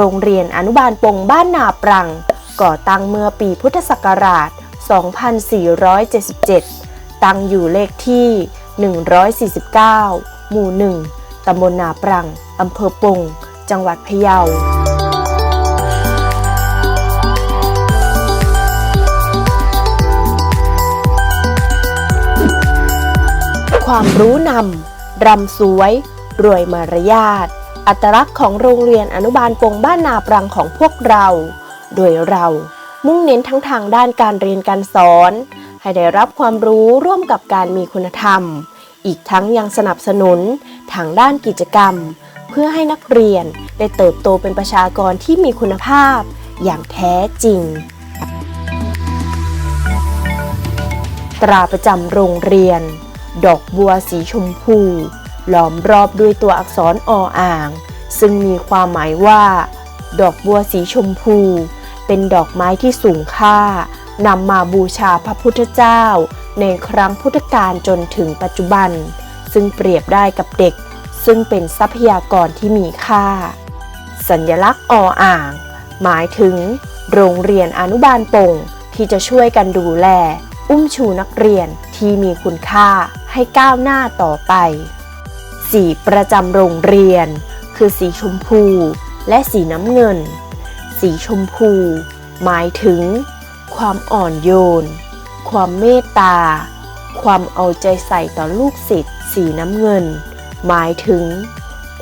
โรงเรียนอนุบาลปงบ้านนาปรัง ก่อตั้งเมื่อปีพุทธศักราช 2477 ตั้งอยู่เลขที่ 149 หมู่ 1 ตำบลนาปรัง อำเภอปง จังหวัดพะเยาความรู้นำ รำสวย รวยมารยาท อัตลักษณ์ของโรงเรียนอนุบาลปงบ้านนาปรังของพวกเรา โดยเรามุ่งเน้นทั้งทางด้านการเรียนการสอน ให้ได้รับความรู้ร่วมกับการมีคุณธรรม อีกทั้งยังสนับสนุนทางด้านกิจกรรม เพื่อให้นักเรียนได้เติบโตเป็นประชากรที่มีคุณภาพอย่างแท้จริง ตราประจำโรงเรียน ดอกบัวสีชมพู ล้อมรอบด้วยตัวอักษรออ่าง ซึ่งมีความหมายว่า ดอกบัวสีชมพู เป็นดอกไม้ที่สูงค่านำมาบูชาพระพุทธเจ้า ในครั้งพุทธกาลจนถึงปัจจุบัน ซึ่งเปรียบได้กับเด็ก ซึ่งเป็นทรัพยากรที่มีค่า สัญลักษณ์ออ่าง หมายถึง โรงเรียนอนุบาลปงที่จะช่วยกันดูแล อุ้มชูนักเรียนที่มีคุณค่าให้ก้าวหน้าต่อไป สีประจำโรงเรียน คือสีชมพูและสีน้ำเงิน สีชมพู หมายถึง ความอ่อนโยน ความเมตตา ความเอาใจใส่ต่อลูกศิษย์สีน้ำเงิน หมายถึง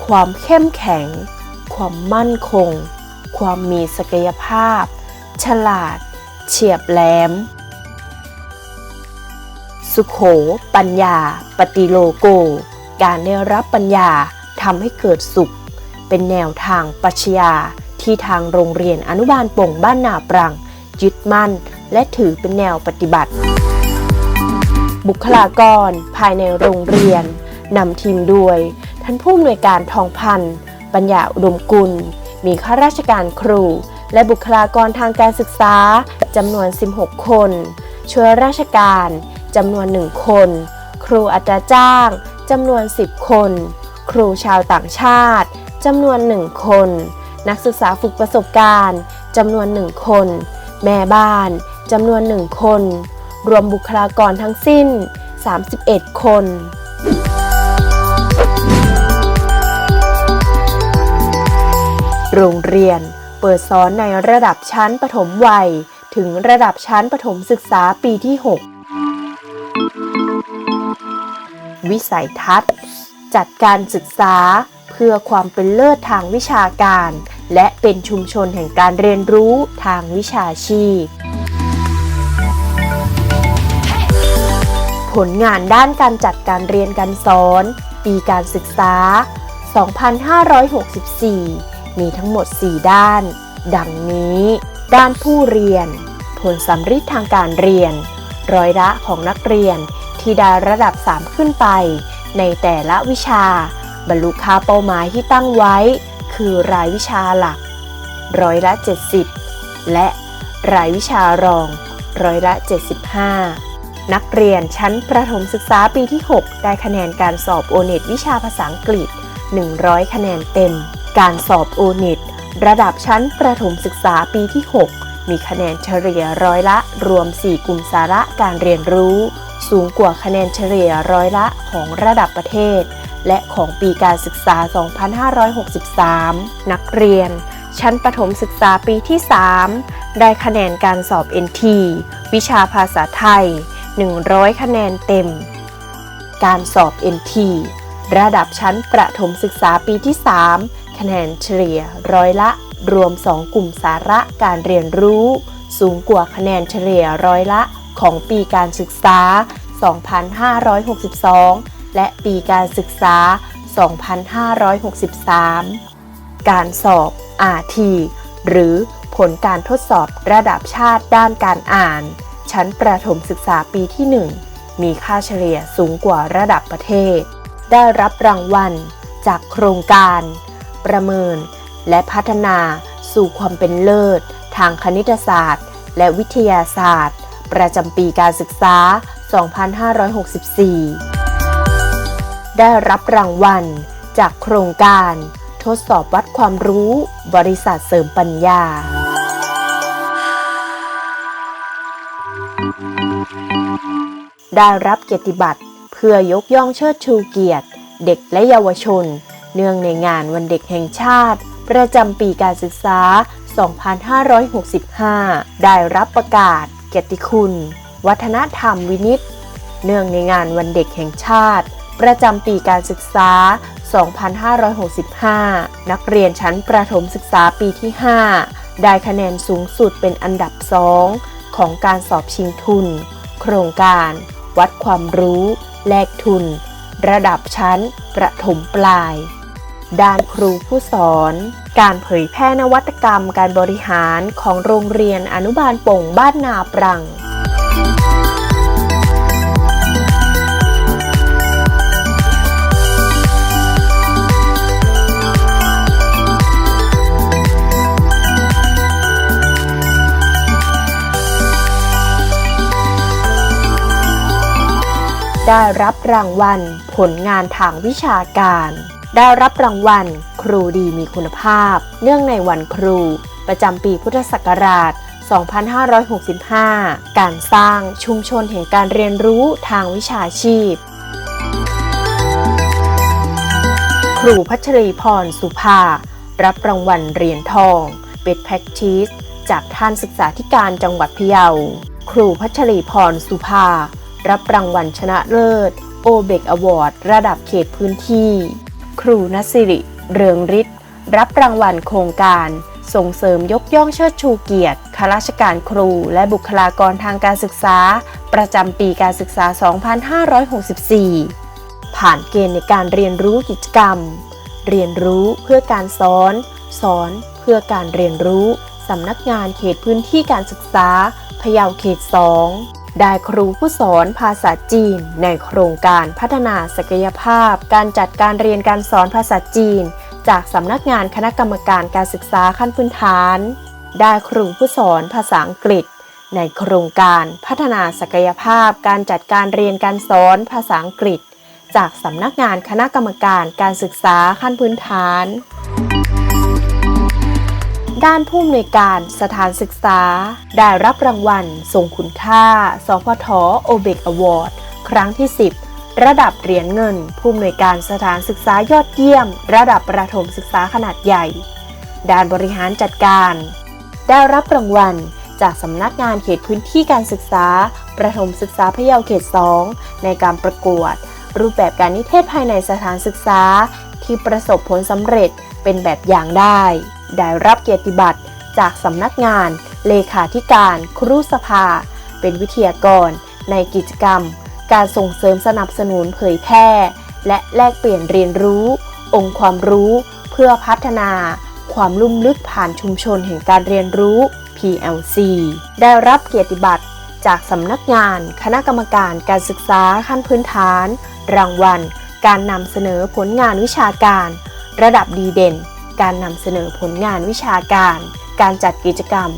ความเข้มแข็ง ความมั่นคง ความมีศักยภาพ ฉลาด เฉียบแหลม สุขโข ปัญญา ปฏิโลโก การได้รับปัญญาทำให้เกิดสุข เป็นแนวทางปรัชญาที่ทางโรงเรียนอนุบาลป่งบ้านนาปรัง ยึดมั่น และถือเป็นแนวปฏิบัติ บุคลากรภายในโรงเรียนนำทีมด้วยท่านผู้อำนวยการทองพันธ์ปัญญาอุดมกุล มีข้าราชการครู และบุคลากรทางการศึกษาจำนวน 16 คน ช่วยราชการจำนวน 1 คน ครูอัตราจ้าง จำนวน 10 คน ครูชาวต่างชาติจำนวน 1 คน นักศึกษาฝึกประสบการณ์จำนวน 1 คน แม่บ้านจำนวน 1 คน รวมบุคลากรทั้งสิ้น 31 คนโรงเรียนเปิดสอนในระดับชั้นประถมวัย ถึงระดับชั้นประถมศึกษาปีที่ 6 วิสัยทัศน์ จัดการศึกษาเพื่อความเป็นเลิศทางวิชาการ และเป็นชุมชนแห่งการเรียนรู้ทางวิชาชีพ ผลงานด้านการจัดการเรียนการสอน ปีการศึกษา 2564 มีทั้งหมด 4 ด้าน ดังนี้ ด้านผู้เรียน ผลสำฤทธิ์ทางการเรียน ร้อยละของนักเรียน ที่ได้ระดับ 3 ขึ้นไป ในแต่ละวิชา บรรลุค่าเป้าหมายที่ตั้งไว้ คือรายวิชาหลัก ร้อยละ 70 และรายวิชารอง ร้อยละ 75 นักเรียนชั้นประถมศึกษาปีที่ 6 ได้คะแนนการสอบโอเน็ตวิชาภาษาอังกฤษ 100 คะแนนเต็ม การสอบโอเน็ตระดับชั้นประถมศึกษาปีที่ 6 มีคะแนนเฉลี่ยร้อยละ รวม 4 กลุ่มสาระการเรียนรู้ สูงกว่าคะแนนเฉลี่ยร้อยละของระดับประเทศ และของปีการศึกษา 2563 นักเรียน ชั้นประถมศึกษาปีที่ 3 ได้คะแนนการสอบ NT วิชาภาษาไทย 100 คะแนนเต็ม การสอบ NT ระดับชั้นประถมศึกษาปีที่ 3 คะแนนเฉลี่ยร้อยละ รวม 2 กลุ่มสาระการเรียนรู้ สูงกว่าคะแนนเฉลี่ยร้อยละของปีการศึกษา 2562 และปีการศึกษา 2563 การสอบ RT หรือผลการทดสอบระดับชาติด้านการอ่าน ชั้นประถมศึกษาปีที่ 1 มีค่าเฉลี่ยสูงกว่าระดับประเทศ ได้รับรางวัล จากโครงการ ประเมิน และพัฒนาสู่ความเป็นเลิศ ทางคณิตศาสตร์ และวิทยาศาสตร์ ประจำปีการศึกษา 2564 ได้รับรางวัล จากโครงการ ทดสอบวัดความรู้ บริษัทเสริมปัญญา ได้รับเกียรติบัตรเพื่อยกย่องเชิดชูเกียรติ เด็กและเยาวชน เนื่องในงานวันเด็กแห่งชาติ ประจำปีการศึกษา 2565 ได้รับประกาศ เกียรติคุณ วัฒนธรรมวินิต เนื่องในงานวันเด็กแห่งชาติ ประจำปีการศึกษา 2565 นักเรียนชั้นประถมศึกษาปีที่ 5 ได้คะแนนสูงสุดเป็นอันดับ 2 ของการสอบชิงทุน โครงการ วัดความรู้ แลกทุน ระดับชั้นประถมปลาย ด้านครูผู้สอน การเผยแพร่นวัตกรรมการบริหารของโรงเรียนอนุบาลป่งบ้านนาปรังได้รับรางวัลผลงานทางวิชาการ ได้รับรางวัล ครูดีมีคุณภาพ เนื่องในวันครู ประจำปีพุทธศักราช 2565 การสร้างชุมชนแห่งการเรียนรู้ทางวิชาชีพ ครูพัชรีพรสุภา รับรางวัลเหรียญทองเบ d แพ็กทีสจากท่านศึกษาธิการจังหวัดพะเยา ครูพัชรีพรสุภา รับรางวัลชนะเลิศโอเบกอวอร์ดระดับเขตพื้นที่ ครูนสิริ เรืองฤทธิ์รับรางวัลโครงการ ส่งเสริมยกย่องเชิดชูเกียรติข้าราชการครูและบุคลากรทางการศึกษา ประจำปีการศึกษา 2564 ผ่านเกณฑ์ในการเรียนรู้กิจกรรม เรียนรู้เพื่อการสอน สอนเพื่อการเรียนรู้สำนักงานเขตพื้นที่การศึกษาพะเยาเขต 2 ได้ครูผู้สอนภาษาจีน ในโครงการพัฒนาศักยภาพ การจัดการเรียนการสอนภาษาจีน จากสำนักงานคณะกรรมการการศึกษาขั้นพื้นฐาน ได้ครูผู้สอนภาษาอังกฤษ ในโครงการพัฒนาศักยภาพ การจัดการเรียนการสอนภาษาอังกฤษ จากสำนักงานคณะกรรมการการศึกษาขั้นพื้นฐาน ด้านผู้อำนวยการสถานศึกษา ได้รับรางวัลทรงคุณค่า สพทโอเบกอวอร์ดครั้งที่ 10 ระดับเหรียญเงิน ผู้อำนวยการสถานศึกษายอดเยี่ยม ระดับประถมศึกษาขนาดใหญ่ ด้านบริหารจัดการ ได้รับรางวัลจากสำนักงานเขตพื้นที่การศึกษา ประถมศึกษาพะเยาเขต 2 ในการประกวด รูปแบบการนิเทศภายในสถานศึกษา ที่ประสบผลสำเร็จ เป็นแบบอย่างได้ ได้รับเกียรติบัตรจากสำนักงาน เลขาธิการ ครุสภา เป็นวิทยากร ในกิจกรรม การส่งเสริมสนับสนุนเผยแพร่ และแลกเปลี่ยนเรียนรู้ องค์ความรู้เพื่อพัฒนา ความลุ่มลึกผ่านชุมชนแห่งการเรียนรู้ PLC ได้รับเกียรติบัตรจากสำนักงาน คณะกรรมการการศึกษาขั้นพื้นฐาน รางวัล การนำเสนอผลงานวิชาการ ระดับดีเด่น การนำเสนอผลงานวิชาการ การจัดกิจกรรม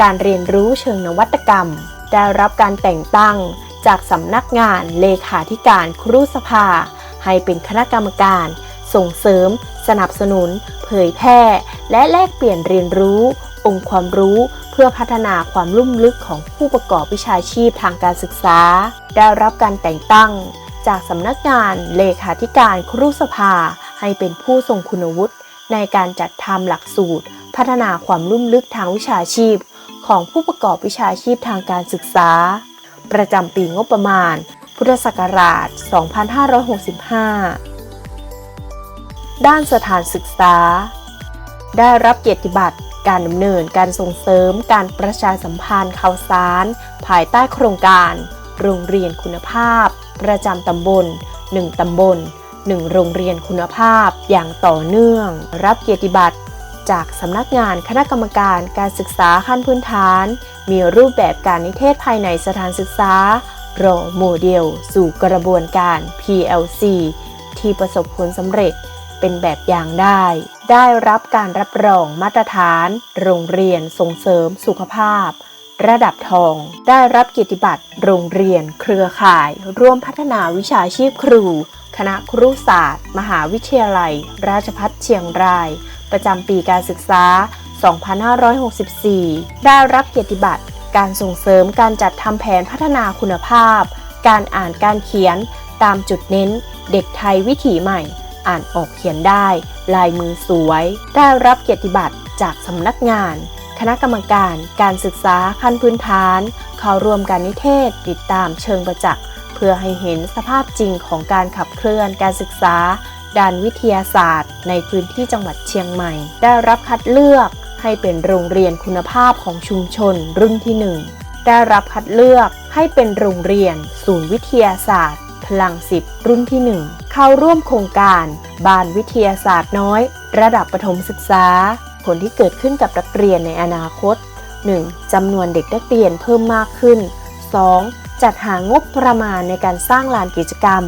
การเรียนรู้เชิงนวัตกรรม ได้รับการแต่งตั้ง จากสำนักงานเลขาธิการครุสภา ให้เป็นคณะกรรมการ ส่งเสริม สนับสนุน เผยแพร่ และแลกเปลี่ยนเรียนรู้ องค์ความรู้เพื่อพัฒนาความลุ่มลึกของผู้ประกอบวิชาชีพทางการศึกษา ได้รับการแต่งตั้ง จากสำนักงานเลขาธิการครุสภา ให้เป็นผู้ทรงคุณวุฒิในการจัดทำหลักสูตร พัฒนาความลุ่มลึกทางวิชาชีพ ของผู้ประกอบวิชาชีพทางการศึกษา ประจำปีงบประมาณ พุทธศักราช 2565 ด้านสถานศึกษา ได้รับเกียรติบัตรการดำเนินการส่งเสริมการประชาสัมพันธ์ข่าวสาร ภายใต้โครงการ โรงเรียนคุณภาพ ประจำตำบล 1 ตำบล 1 โรงเรียนคุณภาพอย่างต่อเนื่อง รับเกียรติบัตรจากสำนักงานคณะกรรมการการศึกษาขั้นพื้นฐาน มีรูปแบบการนิเทศภายในสถานศึกษารอโมเดล สู่กระบวนการ PLC ที่ประสบผลสำเร็จเป็นแบบอย่างได้ ได้รับการรับรองมาตรฐาน โรงเรียนส่งเสริมสุขภาพ ระดับทอง ได้รับเกียรติบัตรโรงเรียน เครือข่าย ร่วมพัฒนาวิชาชีพครู คณะครุศาสตร์ มหาวิทยาลัย ราชภัฏเชียงราย ประจำปีการศึกษา 2564 ได้รับเกียรติบัตรการส่งเสริมการจัดทำแผนพัฒนาคุณภาพ การอ่านการเขียน ตามจุดเน้น เด็กไทยวิถีใหม่ อ่านออกเขียนได้ ลายมือสวย ได้รับเกียรติบัตรจากสำนักงาน คณะกรรมการการศึกษาขั้นพื้นฐานเข้าร่วมการนิเทศติดตามเชิงประจักษ์เพื่อให้เห็นสภาพจริงของการขับเคลื่อนการศึกษา ด้านวิทยาศาสตร์ ในพื้นที่จังหวัดเชียงใหม่ ได้รับคัดเลือกให้เป็นโรงเรียนคุณภาพของชุมชนรุ่นที่หนึ่งได้รับคัดเลือกให้เป็นโรงเรียน ศูนย์วิทยาศาสตร์ พลังสิบรุ่นที่ 1 เข้าร่วมโครงการบ้านวิทยาศาสตร์น้อย ระดับประถมศึกษา ลที่เกิดขึ้นกับนักเรียนในอนาคต 1. จำนวนเด็กนักเรียนเพิ่มมากขึ้น 2. จัดหางบประมาณในการสร้างลานกิจกรรม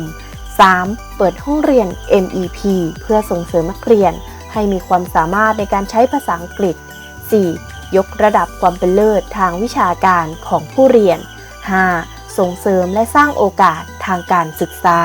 3. เปิดห้องเรียน MEP เพื่อส่งเสริมนักเรียน ให้มีความสามารถในการใช้ภาษาอังกฤษ 4. ยกระดับความเป็นเลิศทางวิชาการของผู้เรียน 5. ส่งเสริมและสร้างโอกาสทางการศึกษา